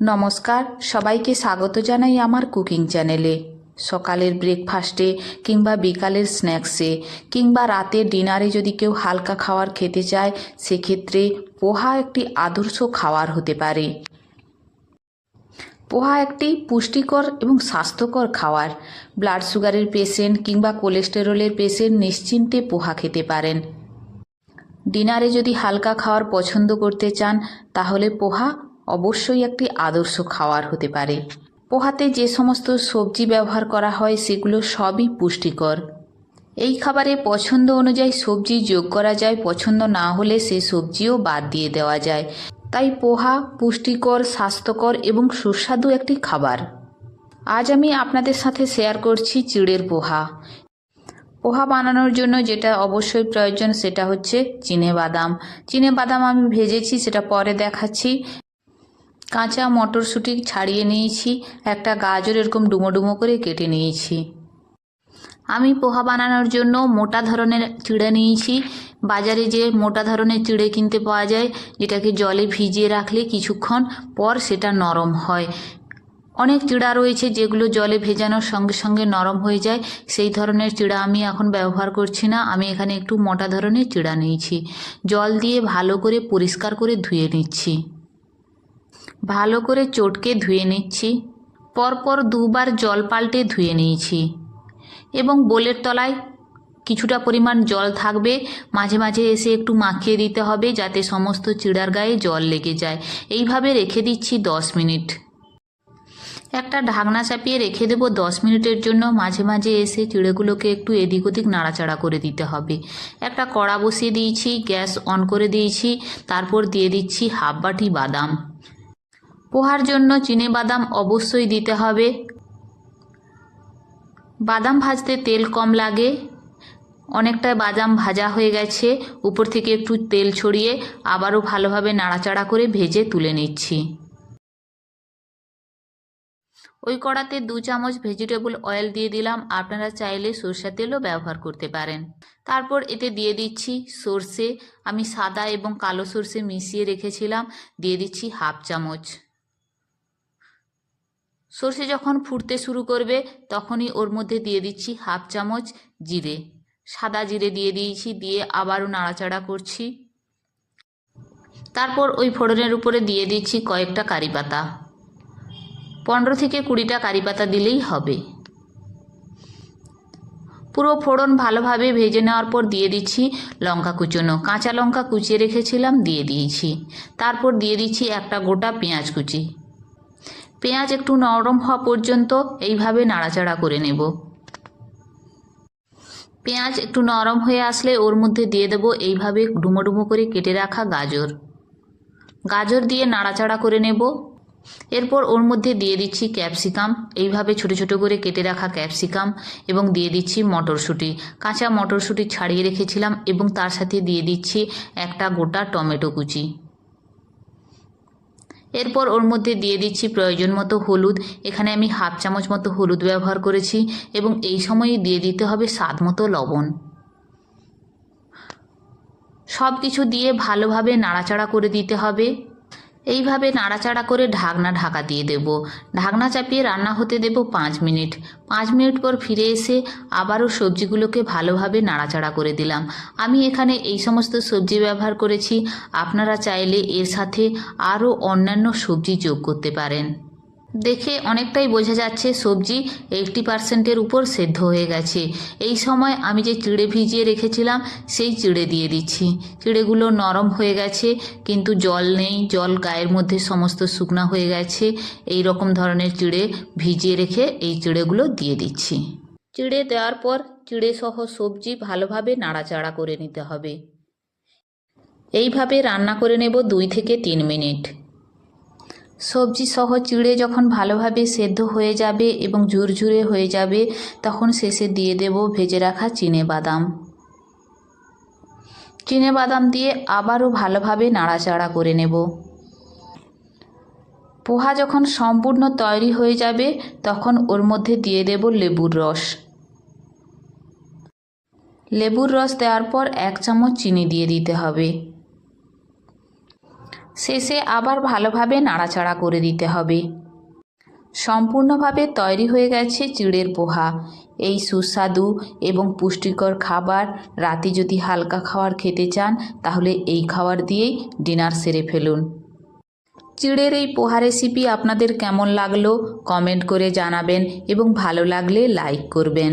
নমস্কার, সবাইকে স্বাগত জানাই আমার কুকিং চ্যানেলে। সকালের ব্রেকফাস্টে কিংবা বিকালের স্ন্যাক্সে কিংবা রাতে ডিনারে যদি কেউ হালকা খাওয়ার খেতে চায়, সেক্ষেত্রে পোহা একটি আদর্শ খাওয়ার হতে পারে। পোহা একটি পুষ্টিকর এবং স্বাস্থ্যকর খাবার ব্লাড সুগারের পেশেন্ট কিংবা কোলেস্টেরলের পেশেন্ট নিশ্চিন্তে পোহা খেতে পারেন। ডিনারে যদি হালকা খাওয়ার পছন্দ করতে চান, তাহলে পোহা অবশ্যই একটি আদর্শ খাওয়ার হতে পারে। পোহাতে যে সমস্ত সবজি ব্যবহার করা হয় সেগুলো সবই পুষ্টিকর। এই খাবারে পছন্দ অনুযায়ী সবজি যোগ করা যায়, পছন্দ না হলে সে সবজিও বাদ দিয়ে দেওয়া যায়। তাই পোহা পুষ্টিকর, স্বাস্থ্যকর এবং সুস্বাদু একটি খাবার। আজ আমি আপনাদের সাথে শেয়ার করছি চিড়ের পোহা। পোহা বানানোর জন্য যেটা অবশ্যই প্রয়োজন সেটা হচ্ছে চিনে বাদাম। চিনে বাদাম আমি ভেজেছি, সেটা পরে দেখাচ্ছি। কাঁচা মটরশুঁটি ছাড়িয়ে নিয়েছি, একটা গাজর এরকম ডুমো ডুমো করে কেটে নিয়েছি। আমি পোহা বানানোর জন্য মোটা ধরনের চিড়ে নিয়েছি। বাজারে যে মোটা ধরনের চিড়ে কিনতে পাওয়া যায়, যেটাকে জলে ভিজিয়ে রাখলে কিছুক্ষণ পর সেটা নরম হয়। অনেক চিড়া রয়েছে যেগুলো জলে ভেজানোর সঙ্গে সঙ্গে নরম হয়ে যায়। সেই ধরনের চিড়া আমি এখন ব্যবহার করছি না। আমি এখানে একটু মোটা ধরনের চিড়া নিয়েছি। জল দিয়ে ভালো করে পরিষ্কার করে ধুয়ে নিচ্ছি। ভালো করে চটকে ধুয়ে নিচ্ছি। পরপর দুবার জল পাল্টে ধুয়ে নিয়েছি। এবং বোলের তলায় কিছুটা পরিমাণ জল থাকবে। মাঝে মাঝে এসে একটু মাখিয়ে দিতে হবে যাতে সমস্ত চিড়ার গায়ে জল লেগে যায়। এইভাবে রেখে দিচ্ছি দশ মিনিট। একটা ঢাকনা চাপিয়ে রেখে দেবো দশ মিনিটের জন্য। মাঝে মাঝে এসে চিড়েগুলোকে একটু এদিক ওদিক নাড়াচাড়া করে দিতে হবে। একটা কড়া বসিয়ে দিয়েছি, গ্যাস অন করে দিয়েছি। তারপর দিয়ে দিচ্ছি হাফ বাটি বাদাম। পোহার জন্য চিনে বাদাম অবশ্যই দিতে হবে। বাদাম ভাজতে তেল কম লাগে। অনেকটা বাদাম ভাজা হয়ে গেছে। উপর থেকে একটু তেল ছড়িয়ে আবারও ভালোভাবে নাড়াচাড়া করে ভেজে তুলে নিচ্ছি। ওই কড়াতে দু চামচ ভেজিটেবল অয়েল দিয়ে দিলাম। আপনারা চাইলে সরষের তেলও ব্যবহার করতে পারেন। তারপর এতে দিয়ে দিচ্ছি সর্ষে। আমি সাদা এবং কালো সর্ষে মিশিয়ে রেখেছিলাম। দিয়ে দিচ্ছি হাফ চামচ। সর্ষে যখন ফুটতে শুরু করবে, তখনই ওর মধ্যে দিয়ে দিচ্ছি হাফ চামচ জিরে। সাদা জিরে দিয়ে দিয়েছি, দিয়ে আবারও নাড়াচাড়া করছি। তারপর ওই ফোড়নের উপরে দিয়ে দিচ্ছি কয়েকটা কারি পাতা। পনেরো থেকে কুড়িটা কারি পাতা দিলেই হবে। পুরো ফোড়ন ভালোভাবে ভেজে নেওয়ার পর দিয়ে দিচ্ছি লঙ্কা কুচোনো। কাঁচা লঙ্কা কুচিয়ে রেখেছিলাম, দিয়ে দিয়েছি। তারপর দিয়ে দিচ্ছি একটা গোটা পেঁয়াজ কুচি। পেঁয়াজ একটু নরম হওয়া পর্যন্ত এইভাবে নাড়াচাড়া করে নেব। পেঁয়াজ একটু নরম হয়ে আসলে ওর মধ্যে দিয়ে দেব এইভাবে ডুমো ডুমো করে কেটে রাখা গাজর। গাজর দিয়ে নাড়াচাড়া করে নেব। এরপর ওর মধ্যে দিয়ে দিচ্ছি ক্যাপসিকাম। এইভাবে ছোট ছোট করে কেটে রাখা ক্যাপসিকাম এবং দিয়ে দিচ্ছি মটরশুঁটি। কাঁচা মটরশুঁটি ছাড়িয়ে রেখেছিলাম এবং তার সাথে দিয়ে দিচ্ছি একটা গোটা টমেটো কুচি। এরপর ওর মধ্যে দিয়ে দিচ্ছি প্রয়োজন মতো হলুদ। এখানে আমি হাফ চামচ মতো হলুদ ব্যবহার করেছি এবং এই সময়ই দিয়ে দিতে হবে স্বাদ মতো লবণ। সব কিছু দিয়ে ভালোভাবে নাড়াচাড়া করে দিতে হবে। এইভাবে নাড়াচাড়া করে ঢাকনা ঢাকা দিয়ে দেব। ঢাকনা চাপিয়ে রান্না হতে দেব পাঁচ মিনিট। পাঁচ মিনিট পর ফিরে এসে আবারও সবজিগুলোকে ভালোভাবে নাড়াচাড়া করে দিলাম। আমি এখানে এই সমস্ত সবজি ব্যবহার করেছি। আপনারা চাইলে এর সাথে আরও অন্যান্য সবজি যোগ করতে পারেন। দেখে অনেকটাই বোঝা যাচ্ছে সবজি এইটটি পার্সেন্টের উপর সেদ্ধ হয়ে গেছে। এই সময় আমি যে চিড়ে ভিজিয়ে রেখেছিলাম, সেই চিড়ে দিয়ে দিচ্ছি। চিড়েগুলো নরম হয়ে গেছে, কিন্তু জল নেই, জল গায়ের মধ্যে সমস্ত শুকনা হয়ে গেছে। এই রকম ধরনের চিড়ে ভিজিয়ে রেখে এই চিড়েগুলো দিয়ে দিচ্ছি। চিড়ে দেওয়ার পর চিড়ে সহ সবজি ভালোভাবে নাড়াচাড়া করে নিতে হবে। এইভাবে রান্না করে নেব দুই থেকে তিন মিনিট। সবজি সহ চিড়ে যখন ভালোভাবে সেদ্ধ হয়ে যাবে এবং ঝুরঝুরে হয়ে যাবে, তখন শেষে দিয়ে দেব ভেজে রাখা চিনে বাদাম। চিনে বাদাম দিয়ে আবারও ভালোভাবে নাড়াচাড়া করে নেব। পোহা যখন সম্পূর্ণ তৈরি হয়ে যাবে, তখন ওর মধ্যে দিয়ে দেব লেবুর রস। লেবুর রস দেওয়ার পর এক চামচ চিনি দিয়ে দিতে হবে। শেষে আবার ভালোভাবে নাড়াচাড়া করে দিতে হবে। সম্পূর্ণভাবে তৈরি হয়ে গেছে চিড়ের পোহা। এই সুস্বাদু এবং পুষ্টিকর খাবার রাতে যদি হালকা খাবার খেতে চান, তাহলে এই খাবার দিয়েই ডিনার সেরে ফেলুন। চিড়ের এই পোহা রেসিপি আপনাদের কেমন লাগল কমেন্ট করে জানাবেন এবং ভালো লাগলে লাইক করবেন।